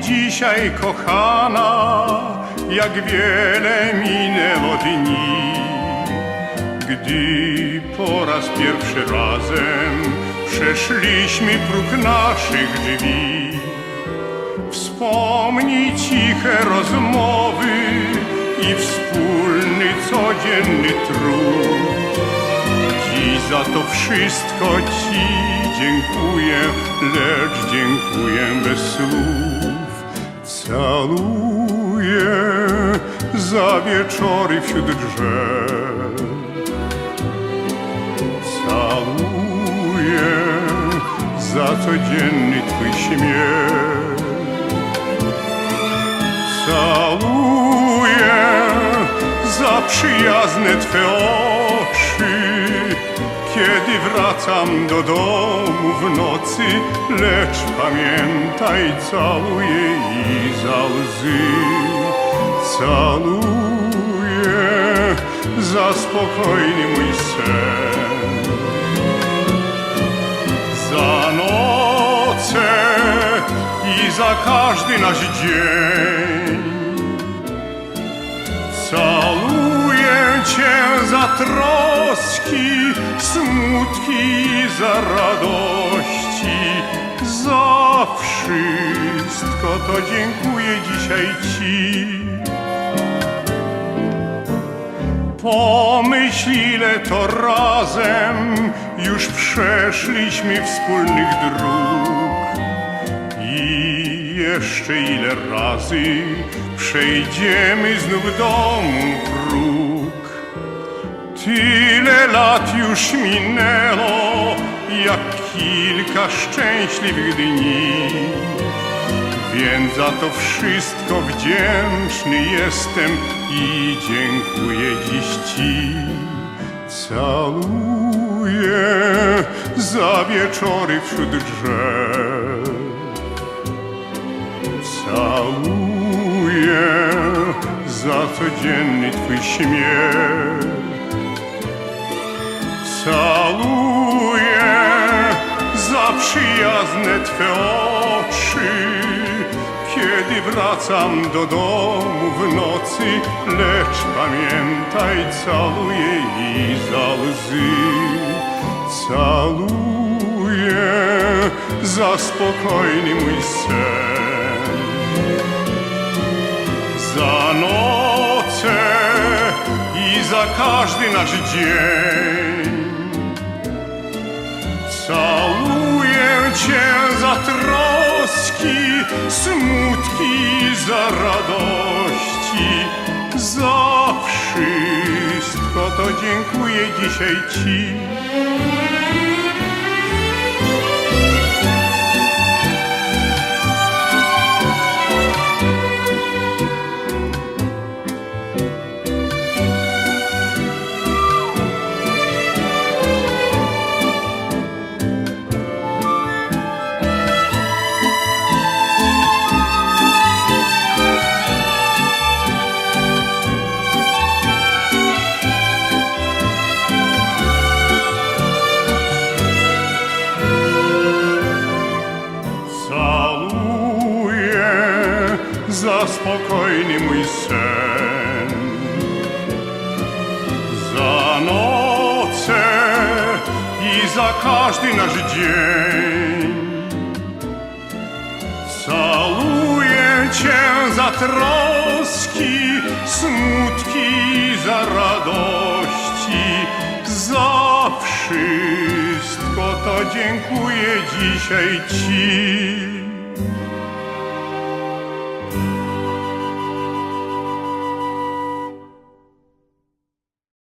dzisiaj, kochana, jak wiele minęło dni, gdy po raz pierwszy razem przeszliśmy próg naszych drzwi. Wspomnij ciche rozmowy i wspólny codzienny trud. Za to wszystko Ci dziękuję, lecz dziękuję bez słów. Caluję za wieczory wśród drzew. Caluję za codzienny Twój śmiech. Caluję za przyjazne Twe oczy, kiedy wracam do domu w nocy, lecz pamiętaj, caluję i za łzy. Caluję za spokojny mój sen, za noce i za każdy nasz dzień. Caluję Cię za troski, smutki, za radości, za wszystko to dziękuję dzisiaj Ci. Pomyśl, ile to razem już przeszliśmy wspólnych dróg. I jeszcze ile razy przejdziemy znów domu. Tyle lat już minęło, jak kilka szczęśliwych dni. Więc za to wszystko wdzięczny jestem i dziękuję dziś Ci. Caluję za wieczory wśród drzew. Caluję za codzienny Twój śmiech. Caluję za przyjazne Twe oczy, kiedy wracam do domu w nocy, lecz pamiętaj, caluję i za łzy. Caluję za spokojny mój sen, za noce i za każdy nasz dzień. Caluję Cię za troski, smutki, za radości, za wszystko to dziękuję dzisiaj Ci. Spokojny mój sen, za noce i za każdy nasz dzień. Caluję Cię za troski, smutki, za radości, za wszystko to dziękuję dzisiaj Ci.